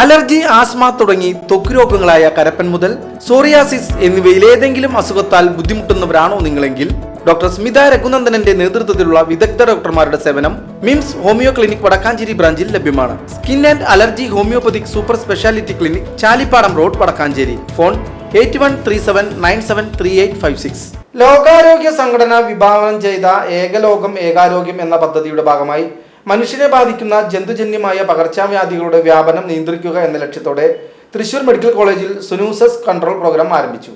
Allergy asthma തുടങ്ങി ത്വക്ക് രോഗങ്ങളായ കരപ്പൻ മുതൽ സോറിയാസിസ് എന്നിവയിൽ ഏതെങ്കിലും അസുഖത്താൽ ബുദ്ധിമുട്ടുന്നവരാണോ നിങ്ങളെങ്കിൽ? ഡോക്ടർ സ്മിത രഘുനന്ദനന്റെ നേതൃത്വത്തിലുള്ള വിദഗ്ധ ഡോക്ടർമാരുടെ സേവനം മിംസ് ഹോമിയോ ക്ലിനിക് വടക്കാഞ്ചേരി ബ്രാഞ്ചിൽ ലഭ്യമാണ്. Skin and allergy homeopathic super speciality clinic Chalippadam road Vadakkanchery. Phone eight one three seven nine seven three eight five six. ലോകാരോഗ്യ സംഘടന വിഭാവനം ചെയ്ത ഏകലോകം ഏകാരോഗ്യം എന്ന പദ്ധതിയുടെ ഭാഗമായി മനുഷ്യരെ ബാധിക്കുന്ന ജന്തുജന്യമായ പകർച്ചവ്യാധികളുടെ വ്യാപനം നിയന്ത്രിക്കുക എന്ന ലക്ഷ്യത്തോടെ തൃശൂർ മെഡിക്കൽ കോളേജിൽ സുനൂസസ് കൺട്രോൾ പ്രോഗ്രാം ആരംഭിച്ചു.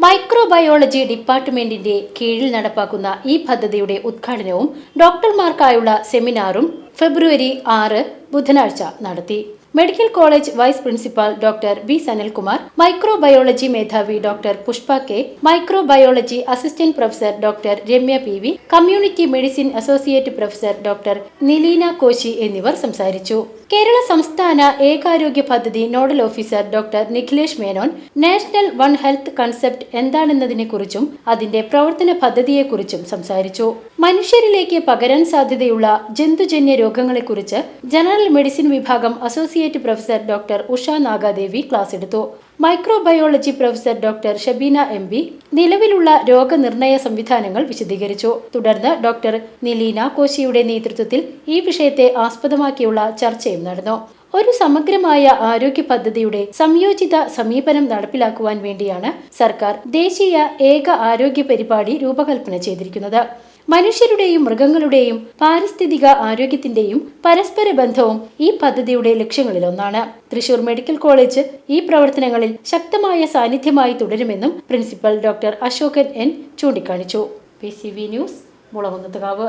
മൈക്രോബയോളജി ഡിപ്പാർട്ട്മെന്റിന്റെ കീഴിൽ നടപ്പാക്കുന്ന ഈ പദ്ധതിയുടെ ഉദ്ഘാടനവും ഡോക്ടർമാർക്കായുള്ള സെമിനാറും ഫെബ്രുവരി ആറ് ബുധനാഴ്ച നടത്തി. Medical college vice principal doctor B Sanalkumar microbiology മേധാവി doctor Pushpa K microbiology assistant professor doctor Ramya P V community medicine associate professor doctor Nileena Koshy എന്നിവർ സംസാരിച്ചു. കേരള സംസ്ഥാന ഏകാരോഗ്യ പദ്ധതി nodal officer doctor Nikhilesh Menon national one health concept എന്താണെന്നതിനെക്കുറിച്ചും അതിന്റെ പ്രവർത്തന പദ്ധതിയെക്കുറിച്ചും സംസാരിച്ചു. മനുഷ്യരിലേക്ക് പകരാൻ സാധ്യതയുള്ള ജന്തുജന്യ രോഗങ്ങളെക്കുറിച്ച് ജനറൽ മെഡിസിൻ വിഭാഗം associate professor doctor Usha Nagadevi class എടുത്തു. Microbiology professor doctor Shabeena M B നിലവിലുള്ള രോഗനിർണയ സംവിധാനങ്ങൾ വിശദീകരിച്ചു. തുടർന്ന് ഡോക്ടർ നിലീന കോശിയുടെ നേതൃത്വത്തിൽ ഈ വിഷയത്തെ ആസ്പദമാക്കിയുള്ള ചർച്ചയും നടന്നു. ഒരു സമഗ്രമായ ആരോഗ്യ പദ്ധതിയുടെ സംയോജിത സമീപനം നടപ്പിലാക്കുവാൻ വേണ്ടിയാണ് സർക്കാർ ദേശീയ ഏക ആരോഗ്യ പരിപാടി രൂപകൽപ്പന ചെയ്തിരിക്കുന്നത്. മനുഷ്യരുടെയും മൃഗങ്ങളുടെയും പാരിസ്ഥിതിക ആരോഗ്യത്തിന്റെയും പരസ്പര ബന്ധവും ഈ പദ്ധതിയുടെ ലക്ഷ്യങ്ങളിലൊന്നാണ്. തൃശൂർ മെഡിക്കൽ കോളേജ് ഈ പ്രവർത്തനങ്ങളിൽ ശക്തമായ സാന്നിധ്യമായി തുടരുമെന്നും പ്രിൻസിപ്പൽ ഡോക്ടർ അശോകൻ എൻ ചൂണ്ടിക്കാണിച്ചു. P C V news Mulankunnathukavu.